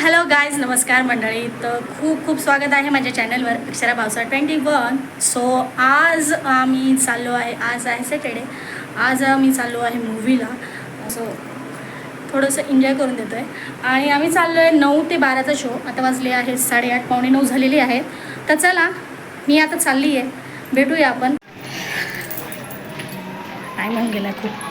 Hello guys नमस्कार मंडळी. तर खूप खूप स्वागत आहे माझ्या चॅनलवर Akshara Bhavsa twenty one so आज आम्ही चाललो आहे आज आहे सॅटर्डे आज मी चाललो आहे मूवीला सो थोडंसं एन्जॉय करून देतो आहे आणि आम्ही चाललो आहे नऊ ते बाराचा शो आता वाजले आहे साडेआठ पावणे नऊ झालेली आहे तर चला मी आता चालली आहे भेटूया आपण. टाईम होऊन गेला खूप.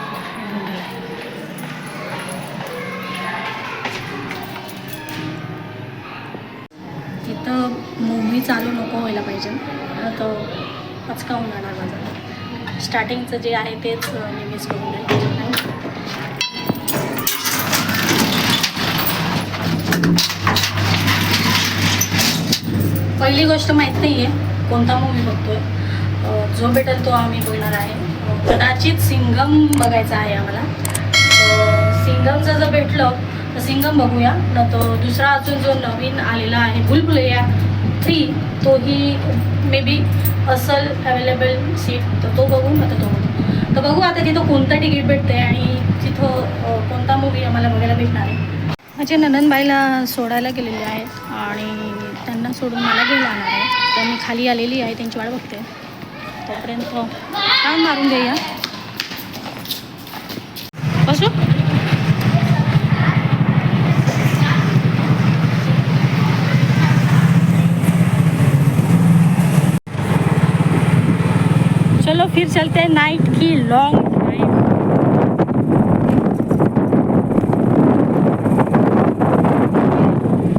तर मूव्ही चालू नको व्हायला पाहिजे. तर पचकावून जाणार माझं. स्टार्टिंगचं जे आहे तेच मी मिस करून जाईल पहिली गोष्ट माहीत नाही आहे कोणता मूवी बघतोय. जो भेटेल तो आम्ही बघणार आहे. कदाचित सिंगम बघायचा आहे आम्हाला. सिंगमचं जर भेटलं तर सिंगम बघूया. न तो दुसरा अजून जो नवीन आलेला आहे बुलबुलया थ्री तोही मे बी असल अवेलेबल सीट तर तो बघू आता तो बघू. तर बघू आता तिथं कोणतं तिकीट भेटते आणि तिथं कोणता मूवी आम्हाला बघायला भेटणार आहे. माझ्या नंदनबाईला सोडायला गेलेले आहेत आणि त्यांना सोडून मला घेऊन जाणार आहे. तर मी खाली आलेली आहे त्यांची वाट बघते. तोपर्यंत काम मारून घेऊया. बसू? चलो फिर चलते हैं नाइट की लॉन्ग ड्राइव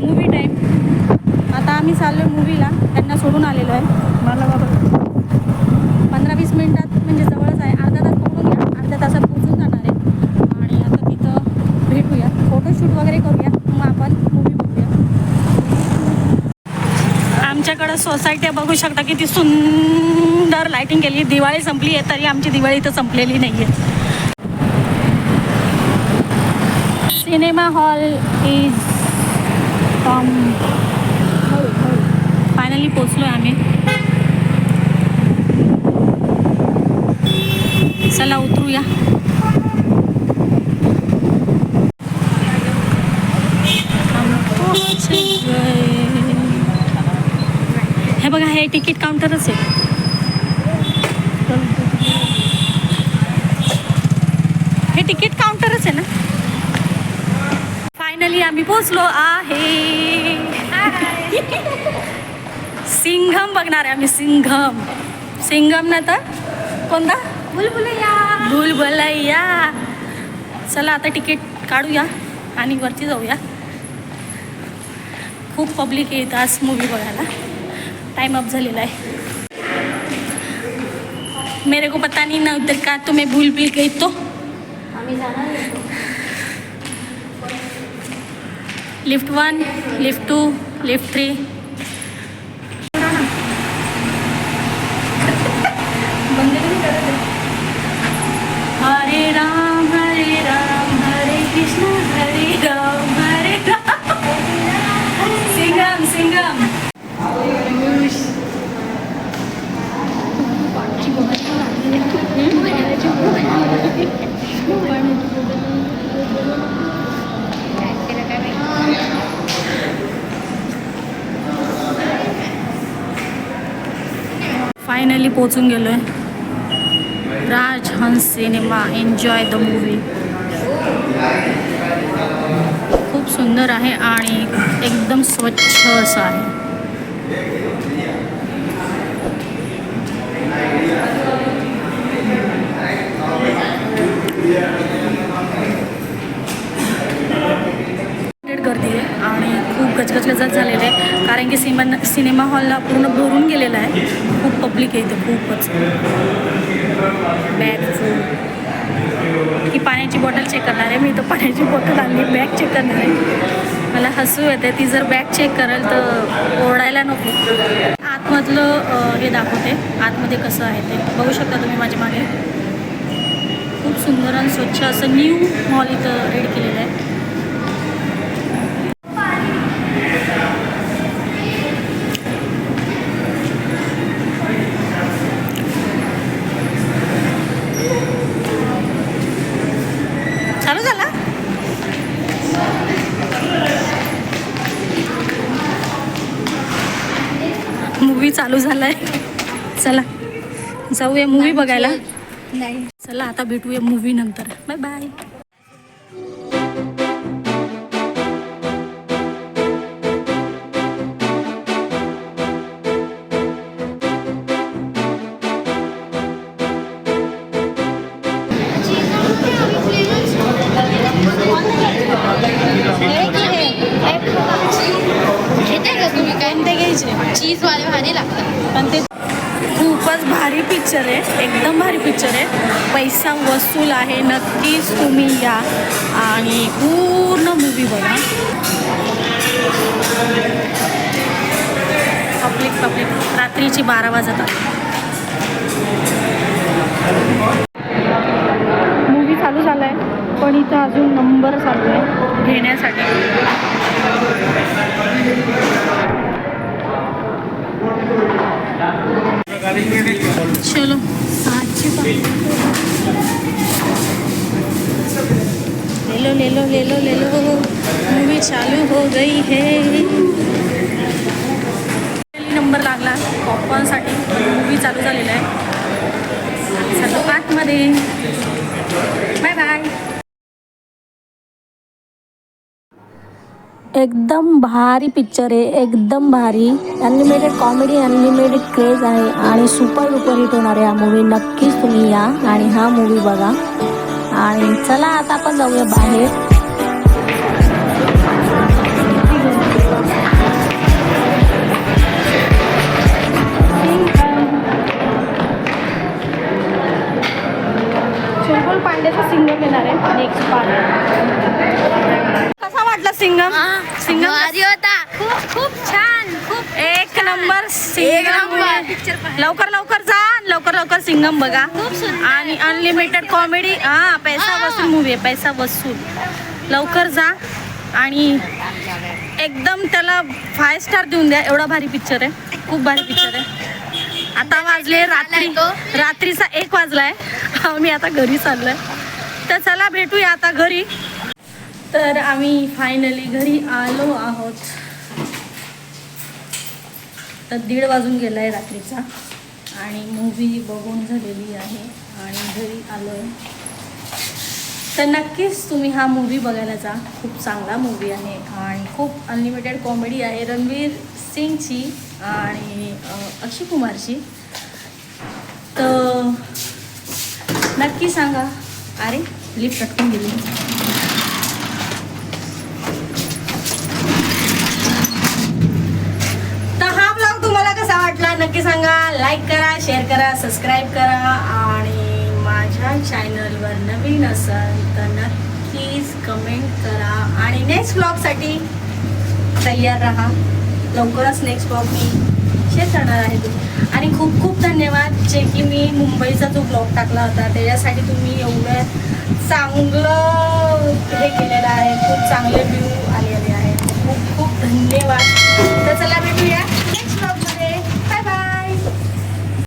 मूवी टाईम आता आम्ही चाललो आहे मूवीला त्यांना सोडून आलेलो आहे मला बाबा पंधरा वीस मिनिटात म्हणजे जवळच आहे अर्धा तास पकडून घ्या अर्ध्या तासात पोहोचून जाणार आहे आणि आता तिथं भेटूया फोटोशूट वगैरे करूया मग आपण मूवी बघूया आमच्याकडं सोसायटी बघू शकता किती सुंदर लायटिंग केली. दिवाळी संपली आहे तरी आमची दिवाळी इथं संपलेली नाही आहे सिनेमा हॉल इज फायनली पोचलो आहे आम्ही. चला उतरूया. हे तिकीट काउंटरच आहे. हे तिकीट काउंटरच आहे ना? फायनली आम्ही पोचलो आहे. सिंघम बघणार आहे आम्ही सिंघम. सिंघम ना तर कोणता? बुलबुलैया. बुलबुलैया. चला आता तिकीट काढूया आणि वरती जाऊया. खूप पब्लिक येत आज मूवी बघायला. टाइम अप झालेला आहे. मेरे को पता नहीं ना उधर का तो मैं भूल भी गई तो। Lift one lift two lift three finally पोचून गेलो आहे Rajhans cinema enjoy the movie खूप सुंदर आहे आणि एकदम स्वच्छ असं आहे Yeah आहे आणि खूप झालेलं आहे. कारण की सिमा सिनेमा हॉलला पूर्ण भरून गेलेला आहे. खूप पब्लिक आहे इथे खूपच. बॅग फूड ही पाण्याची बॉटल चेक करणार आहे. मी तर पाण्याची बॉटल आणली बॅग चेक करणार आहे. मला हसू येते ती जर बॅग चेक कराल तर ओरडायला नको. आतमधलं हे दाखवते. आतमध्ये कसं आहे ते. बघू शकता तुम्ही माझ्या मागे. खूप सुंदर आणि स्वच्छ असं न्यू मॉल इथं रेड केलेलं आहे चालू झाला मूवी चालू झालाय. चला जाऊया मूवी बघायला. नाही. चला आता भेटूया मूवी नंतर. बाय बाय पिक्चर आहे. एकदम भारी पिक्चर आहे. पैसा वसूल आहे. नक्कीच तुम्ही या. आणि पूर्ण मूवी बघा. पब्लिक पब्लिक रात्रीची बारा वाजत मूवी चालू झाला आहे पण इथं अजून नंबर चालू आहे. घेण्यासाठी. चलो। ले लो ले लो ले लो ले लो। मूवी चालू हो गई है। नंबर लागला पॉपकॉर्नसाठी मूवी चालू झालेला आहे. सर्व आतमध्ये बाय बाय एकदम भारी पिक्चर आहे एकदम भारी. अनलिमिटेड कॉमेडी अनलिमिटेड क्रेज आहे आणि सुपर डुपर हिट होणार आहे हा मूवी नक्कीच तुम्ही या आणि हा मूवी बघा. आणि चला आता आपण जाऊया बाहेर. सिंगम? सिंगम भारी होता खूप खूप छान खूप एक नंबर सिंगम लवकर लवकर जा. लवकर लवकर सिंगम बघा. आणि अनलिमिटेड कॉमेडी हा पैसा. वसूल मूवी आहे पैसा वसूल लवकर जा. आणि एकदम त्याला फाय स्टार देऊन द्या. एवढा भारी पिक्चर आहे. खूप भारी पिक्चर आहे. आता वाजले रात्री. रात्रीचा एक वाजलाय. आम्ही आता घरी चाललोय. तर चला भेटूया आता घरी. तर आम्ही फायनली घरी आलो आहोत. तर दीड वाजून गेला आहे रात्रीचा आणि मूवी बघून झालेली आहे आणि घरी आलो आहे तर नक्कीच तुम्ही हा मूवी बघायला जा. खूप चांगला मूवी आहे आणि खूप अनलिमिटेड कॉमेडी आहे. रणवीर सिंगची आणि अक्षय कुमारची. तर नक्की सांगा. अरे लिफ्ट अटकून गेली लाईक करा शेअर करा सबस्क्राईब करा आणि माझ्या चॅनलवर नवीन असाल तर नक्कीच कमेंट करा आणि नेक्स्ट ब्लॉगसाठी तयार राहा. लवकरच नेक्स्ट ब्लॉग मी शेअर करणार आहे. तुम्ही आणि खूप खूप धन्यवाद जे की मी मुंबईचा जो ब्लॉग टाकला होता त्याच्यासाठी तुम्ही एवढं चांगलं हे केलेलं आहे. खूप चांगले व्ह्यू आलेले आहेत खूप खूप धन्यवाद. तर चला भेटूया.